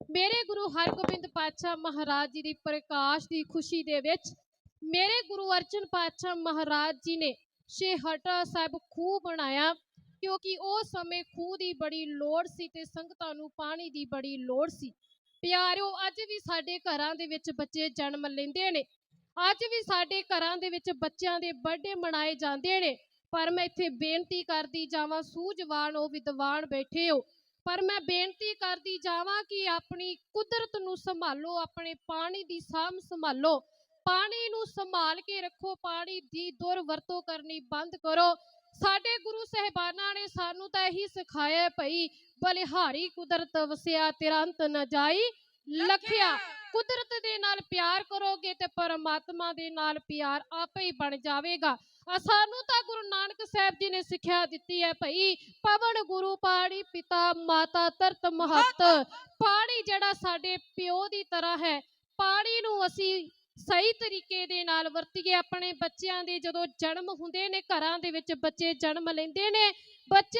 ਮੇਰੇ ਗੁਰੂ ਹਰਗੋਬਿੰਦ ਪਾਤਸ਼ਾਹ ਮਹਾਰਾਜ ਜੀ ਦੀ ਪ੍ਰਕਾਸ਼ ਦੀ ਖੁਸ਼ੀ ਦੇ ਵਿੱਚ ਮੇਰੇ ਗੁਰੂ ਅਰਜਨ ਪਾਤਸ਼ਾਹ ਮਹਾਰਾਜ ਜੀ ਨੇ ਸ਼ੇਹਟਾ ਸਾਹਿਬ ਖੂਹ ਬਣਾਇਆ, ਕਿਉਂਕਿ ਉਹ ਸਮੇਂ ਖੂਹ ਦੀ ਬੜੀ ਲੋੜ ਸੀ ਤੇ ਸੰਗਤਾਂ ਨੂੰ ਪਾਣੀ ਦੀ ਬੜੀ ਲੋੜ ਸੀ। ਪਿਆਰਿਓ, ਅੱਜ ਵੀ ਸਾਡੇ ਘਰਾਂ ਦੇ ਵਿੱਚ ਬੱਚੇ ਜਨਮ ਲੈਂਦੇ ਨੇ। ਅੱਜ ਵੀ ਸਾਡੇ ਘਰਾਂ ਦੇ ਵਿੱਚ ਬੱਚਿਆਂ ਦੇ ਬਰਥਡੇ ਮਨਾਏ ਜਾਂਦੇ ਨੇ। ਪਰ ਮੈਂ ਇੱਥੇ ਬੇਨਤੀ ਕਰਦੀ ਜਾਵਾਂ, ਸੂਝਵਾਨ ਉਹ ਵਿਦਵਾਨ ਬੈਠੇ ਹੋ ਪਰ ਮੈਂ ਬੇਨਤੀ ਕਰਦੀ ਜਾਵਾਂ ਕਿ ਆਪਣੀ ਕੁਦਰਤ ਨੂੰ ਸੰਭਾਲੋ, ਆਪਣੇ ਪਾਣੀ ਦੀ ਸਾਂਭ ਸੰਭਾਲੋ। ਪਾਣੀ ਨੂੰ ਸੰਭਾਲ ਕੇ ਰੱਖੋ, ਪਾਣੀ ਦੀ ਦੁਰਵਰਤੋਂ ਕਰਨੀ ਬੰਦ ਕਰੋ। ਸਾਡੇ ਗੁਰੂ ਸਹਿਬਾਨਾਂ ਨੇ ਸਾਨੂੰ ਤਾਂ ਇਹੀ ਸਿਖਾਇਆ ਹੈ ਭਈ, ਬਲਿਹਾਰੀ ਕੁਦਰਤ ਵਸਿਆ, ਤੇਰਾ ਅੰਤ ਨ ਜਾਈ। ਲਖਿਆ, ਕੁਦਰਤ ਦੇ ਨਾਲ ਪਿਆਰ ਕਰੋਗੇ ਤੇ ਪਰਮਾਤਮਾ ਦੇ ਨਾਲ ਪਿਆਰ ਆਪੇ ਹੀ ਬਣ ਜਾਵੇਗਾ। ਸਾਨੂੰ ਨਾਨਕ ਸਾਹਿਬ ਜੀ ਨੇ ਸਿੱਖਿਆ ਦਿੱਤੀ ਹੈ ਭਈ, ਪਵਨ ਗੁਰੂ ਪਾਣੀ ਪਿਤਾ ਮਾਤਾ ਤਰਤ ਮਹਤ। ਪਾਣੀ ਜਿਹੜਾ ਸਾਡੇ ਪਿਓ ਦੀ ਤਰ੍ਹਾਂ ਹੈ, ਪਾਣੀ ਨੂੰ ਅਸੀਂ ਸਹੀ ਤਰੀਕੇ ਦੇ ਨਾਲ ਵਰਤੀਏ। ਆਪਣੇ ਬੱਚਿਆਂ ਦੇ ਜਦੋਂ ਜਨਮ ਹੁੰਦੇ ਨੇ, ਘਰਾਂ ਦੇ ਵਿੱਚ ਬੱਚੇ ਜਨਮ ਲੈਂਦੇ ਨੇ, ਬੱਚੇ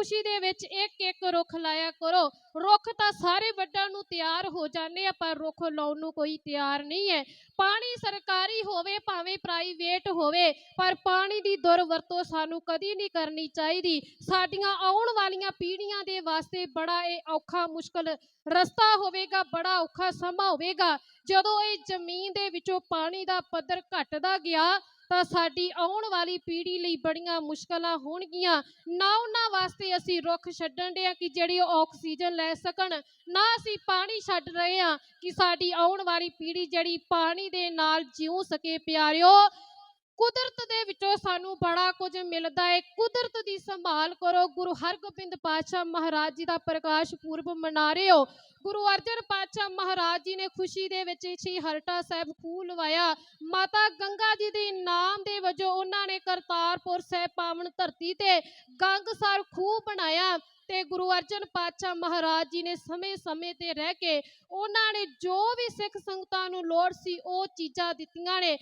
ਖੁਸ਼ੀ ਦੇ ਵਿੱਚ ਇੱਕ ਇੱਕ ਰੁੱਖ ਲਾਇਆ ਕਰੋ। ਰੁੱਖ ਤਾਂ ਸਾਰੇ ਵੱਡਾਂ ਨੂੰ ਤਿਆਰ ਹੋ ਜਾਂਦੇ ਆ, ਪਰ ਰੁੱਖ ਲਾਉਣ ਨੂੰ ਕੋਈ ਤਿਆਰ ਨਹੀਂ ਹੈ। ਪਾਣੀ ਸਰਕਾਰੀ ਹੋਵੇ, ਭਾਵੇਂ ਪ੍ਰਾਈਵੇਟ ਹੋਵੇ, ਪਰ ਪਾਣੀ ਦੀ ਦੁਰਵਰਤੋਂ ਸਾਨੂੰ ਕਦੀ ਨਹੀਂ ਕਰਨੀ ਚਾਹੀਦੀ। ਸਾਡੀਆਂ ਆਉਣ ਵਾਲੀਆਂ ਪੀੜ੍ਹੀਆਂ ਦੇ ਵਾਸਤੇ ਬੜਾ ਇਹ ਔਖਾ, ਮੁਸ਼ਕਲ ਰਸਤਾ ਹੋਵੇਗਾ, ਬੜਾ ਔਖਾ ਸਮਾਂ ਹੋਵੇਗਾ। ਜਦੋਂ ਇਹ ਜ਼ਮੀਨ ਦੇ ਵਿੱਚੋਂ ਪਾਣੀ ਦਾ ਪੱਧਰ ਘਟਦਾ ਗਿਆ ਤਾਂ ਸਾਡੀ ਆਉਣ ਵਾਲੀ ਪੀੜ੍ਹੀ ਲਈ ਬੜੀਆਂ ਮੁਸ਼ਕਲਾਂ ਹੋਣਗੀਆਂ। ਨਾ ਉਹਨਾਂ ਵਾਸਤੇ ਅਸੀਂ ਰੁੱਖ ਛੱਡਣ ਦੇ ਆ ਕਿ ਜਿਹੜੀ ਉਹ ਆਕਸੀਜਨ ਲੈ ਸਕਣ, ਨਾ ਅਸੀਂ ਪਾਣੀ ਛੱਡ ਰਹੇ ਆ ਕਿ ਸਾਡੀ ਆਉਣ ਵਾਲੀ ਪੀੜ੍ਹੀ ਜਿਹੜੀ ਪਾਣੀ ਦੇ ਨਾਲ ਜਿਉ ਸਕੇ। ਪਿਆਰਿਓ ਕੁਦਰਤ ਦੇ ਵਿੱਚੋਂ ਸਾਨੂੰ ਬੜਾ ਕੁਝ ਮਿਲਦਾ ਹੈ ਕੁਦਰਤ ਦੀ ਸੰਭਾਲ ਕਰੋ। ਗੁਰੂ ਹਰਗੋਬਿੰਦ ਪਾਤਸ਼ਾਹ ਮਹਾਰਾਜ ਜੀ ਦਾ ਪ੍ਰਕਾਸ਼ ਪੁਰਬ ਮਨਾ ਰਹੇ ਹੋ। ਗੁਰੂ ਅਰਜਨ ਪਾਤਸ਼ਾਹ ਮਹਾਰਾਜ ਜੀ ਨੇ ਖੁਸ਼ੀ ਦੇ ਵਿੱਚ ਸ਼੍ਰੀ ਹਰਟਾ ਸਾਹਿਬ ਖੂਹ ਲਵਾਇਆ। ਮਾਤਾ ਗੰਗਾ ਜੀ ਦੇ ਨਾਮ ਦੇ ਵਜੋਂ ਉਹਨਾਂ ਨੇ ਕਰਤਾਰਪੁਰ ਸਾਹਿਬ ਪਾਵਨ ਧਰਤੀ ਤੇ ਗੰਗਸਰ ਖੂਹ ਬਣਾਇਆ ਤੇ ਗੁਰੂ ਅਰਜਨ ਪਾਤਸ਼ਾਹ ਮਹਾਰਾਜ ਜੀ ਨੇ ਸਮੇਂ-ਸਮੇਂ ਤੇ ਰਹਿ ਕੇ ਉਹਨਾਂ ਨੇ ਜੋ ਵੀ ਸਿੱਖ ਸੰਗਤਾਂ ਨੂੰ ਲੋੜ ਸੀ ਉਹ ਚੀਜ਼ਾਂ ਦਿੱਤੀਆਂ ਨੇ।